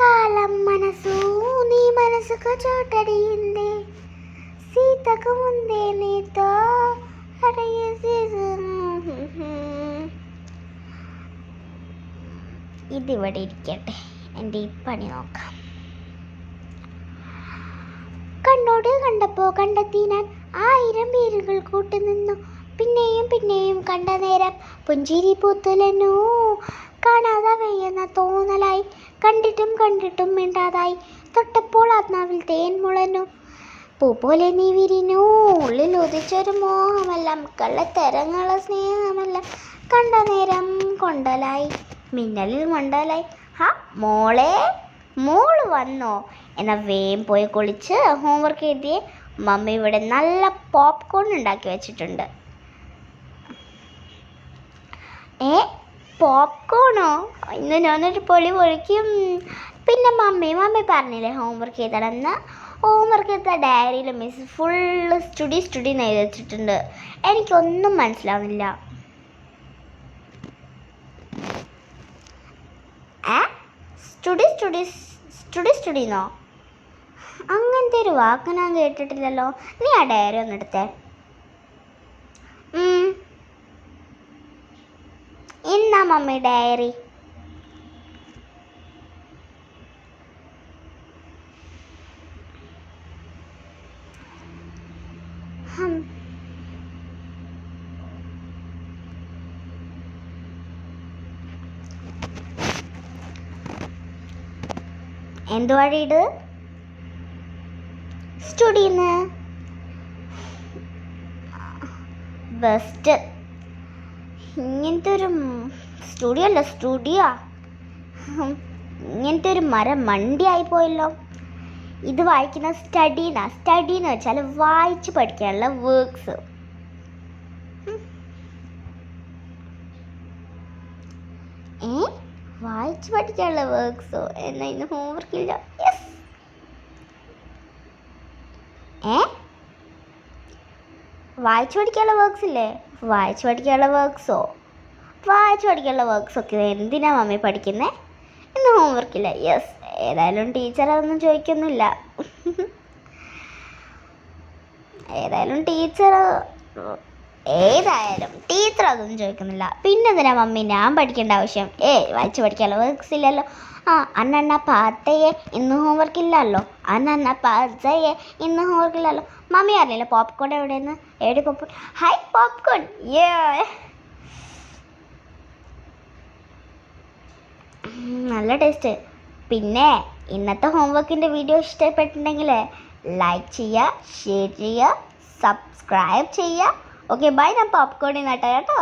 కాలం మనసు నీ మనసుకు చోటడిగింది సీతకు ముందే నీతో అడిగేసి ഇത് ഇവിടെ ഇരിക്കട്ടെ എൻ്റെ ഈ പണി നോക്കാം കണ്ണോട് കണ്ടപ്പോ കണ്ടെത്തി ഞാൻ ആയിരം പേരുകൾ കൂട്ടുനിന്നു പിന്നെയും പിന്നെയും കണ്ട നേരം പുഞ്ചിരി പൂത്തുലനു കാണാതെ വയ്യുന്ന തോന്നലായി കണ്ടിട്ടും കണ്ടിട്ടും മിണ്ടാതായി. തൊട്ടപ്പോൾ ആത്മാവിൽ തേൻ മുളനു പൂ പോലെ നീ വിരിഞ്ഞു. ഉള്ളിൽ ഉദിച്ചൊരു മോഹമെല്ലാം കള്ളത്തരങ്ങള സ്നേഹമല്ല കണ്ട നേരം കൊണ്ടലായി. മിന്നലിൽ കൊണ്ടലായി ഹാ മോളെ മോൾ വന്നോ? എന്നാൽ വേം പോയി കുളിച്ച് ഹോംവർക്ക് എഴുതിയേ മമ്മി ഇവിടെ നല്ല പോപ്കോൺ ഉണ്ടാക്കി വെച്ചിട്ടുണ്ട്. ഏ പോപ്കോണോ? ഇന്ന് ഞാനൊരു പൊളി പൊളിക്കും. പിന്നെ മമ്മി മമ്മി പറഞ്ഞില്ലേ ഹോംവർക്ക് ചെയ്തടന്ന്? ഹോംവർക്ക് ചെയ്ത ഡയറിയിൽ മിസ് ഫുള്ള് സ്റ്റുഡി സ്റ്റുഡി എഴുതി വെച്ചിട്ടുണ്ട്. എനിക്കൊന്നും മനസ്സിലാവുന്നില്ല. സ്റ്റുഡി സ്റ്റുഡി സ്റ്റുഡി സ്റ്റുഡിന്നോ അങ്ങനത്തെ ഒരു വാക്ക് ഞാൻ കേട്ടിട്ടില്ലല്ലോ. നീ ആ ഡയറി ഒന്ന് എടുത്തേ. ഇന്നാ മമ്മി ഡയറി. എന്തുവാടി ഇത്? സ്റ്റുഡിന്ന് ബെസ്റ്റ് ഇങ്ങനത്തെ ഒരു സ്റ്റുഡിയോ അല്ല സ്റ്റുഡിയോ ഇങ്ങനത്തെ ഒരു മരം മണ്ടിയായി പോയല്ലോ. ഇത് വായിക്കുന്ന സ്റ്റഡീന സ്റ്റഡി എന്ന് വെച്ചാൽ വായിച്ച് പഠിക്കാനുള്ള വർക്ക്സ് ഏ? വായിച്ച് പഠിക്കാനുള്ള വർക്ക്സോ എന്നാ ഇന്ന് ഹോംവർക്ക് ഇല്ല. യെസ് ഏ? വായിച്ചു പഠിക്കാനുള്ള വർക്ക്സ് ഇല്ലേ? വായിച്ചു പഠിക്കാനുള്ള വർക്ക്സോ വായിച്ച് പഠിക്കാനുള്ള വർക്ക്സ് ഒക്കെ എന്തിനാ മമ്മി പഠിക്കുന്നത് ഇന്ന് ഹോംവർക്ക് ഇല്ല. യെസ് ഏതായാലും ടീച്ചർ അതൊന്നും ചോദിക്കുന്നില്ല ഏതായാലും ടീച്ചർ ഏതായാലും ടീച്ചർ അതൊന്നും ചോദിക്കുന്നില്ല. പിന്നെ എന്തിനാ മമ്മി ഞാൻ പഠിക്കേണ്ട ആവശ്യം? ഏ വായിച്ചു പഠിക്കാനുള്ള വർക്ക്സ് ഇല്ലല്ലോ. ആ അന്നണ്ണ പാത്തയെ ഇന്ന് ഹോംവർക്ക് ഇല്ലല്ലോ. അന്നണ്ണ പാത്തയെ ഇന്ന് ഹോംവർക്ക് ഇല്ലല്ലോ. മമ്മി അറിയില്ല പോപ്കോൺ എവിടെയെന്ന്? ഏടി പോപ്കോൺ ഹൈ പോപ്കോൺ ഏ നല്ല ടേസ്റ്റ് പിന്നെ ഇന്നത്തെ ഹോംവർക്കിന്റെ വീഡിയോ ഇഷ്ടപ്പെട്ടിട്ടുണ്ടെങ്കിൽ ലൈക്ക് ചെയ്യുക ഷെയർ ചെയ്യുക സബ്സ്ക്രൈബ് ചെയ്യുക. ఓకే బాయ్ నా పాప్కోడి నా టయాటో